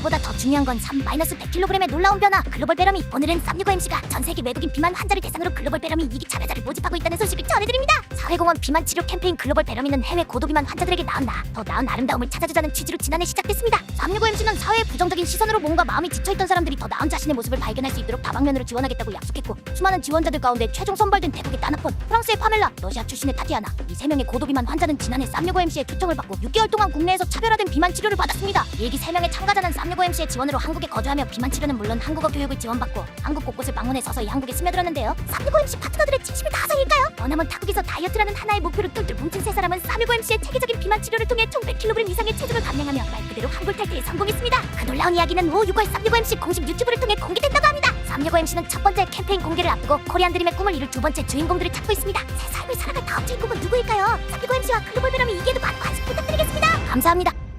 말보다 더 중요한 건 3-100kg의 놀라운 변화. 글로벌 베러미 오늘은 365MC가 전 세계 외국인 비만 환자를 대상으로 글로벌 베러미 2기 차별자를 모집하고 있다는 소식을 전해드립니다. 사회공헌 비만 치료 캠페인 글로벌 베러미는 해외 고도 비만 환자들에게 나은 나, 더 나은 아름다움을 찾아주자는 취지로 지난해 시작됐습니다. 365MC는 사회의 부정적인 시선으로 몸과 마음이 지쳐있던 사람들이 더 나은 자신의 모습을 발견할 수 있도록 다방면으로 지원하겠다고 약속했고 수많은 지원자들 가운데 최종 선발된 태국의 따나폰 프랑스의 파멜라 러시아 출신의 타티아나 이 세 명의 고도 비만 환자는 지난해 365MC의 초청을 받고 6개월 동안 국내에서 차별화된 비만 치료를 받았습니다. 일기 3명의 참가자는 365MC의 지원으로 한국에 거주하며 비만 치료는 물론 한국어 교육을 지원받고 한국 곳곳을 방문해 서서히 한국에 스며들었는데요. 365MC 파트너들의 진심이 다성일까요? 원하면 타국에서 다이어트라는 하나의 목표로 똘똘 뭉친 세 사람은 365MC의 체계적인 비만 치료를 통해 총 100kg 이상의 체중을 감량하며 말 그대로 환골 탈퇴에 성공했습니다. 그 놀라운 이야기는 5, 6월 365MC 공식 유튜브를 통해 공개된다고 합니다. 365MC는 첫 번째 캠페인 공개를 앞두고 코리안 드림의 꿈을 이룰 두 번째 주인공들을 찾고 있습니다. 새 삶을 살아갈 다음 주인공은 누구일까요? 365MC와 글로벌 베러미 이게도 많은 관심 부탁드리겠습니다. 감사합니다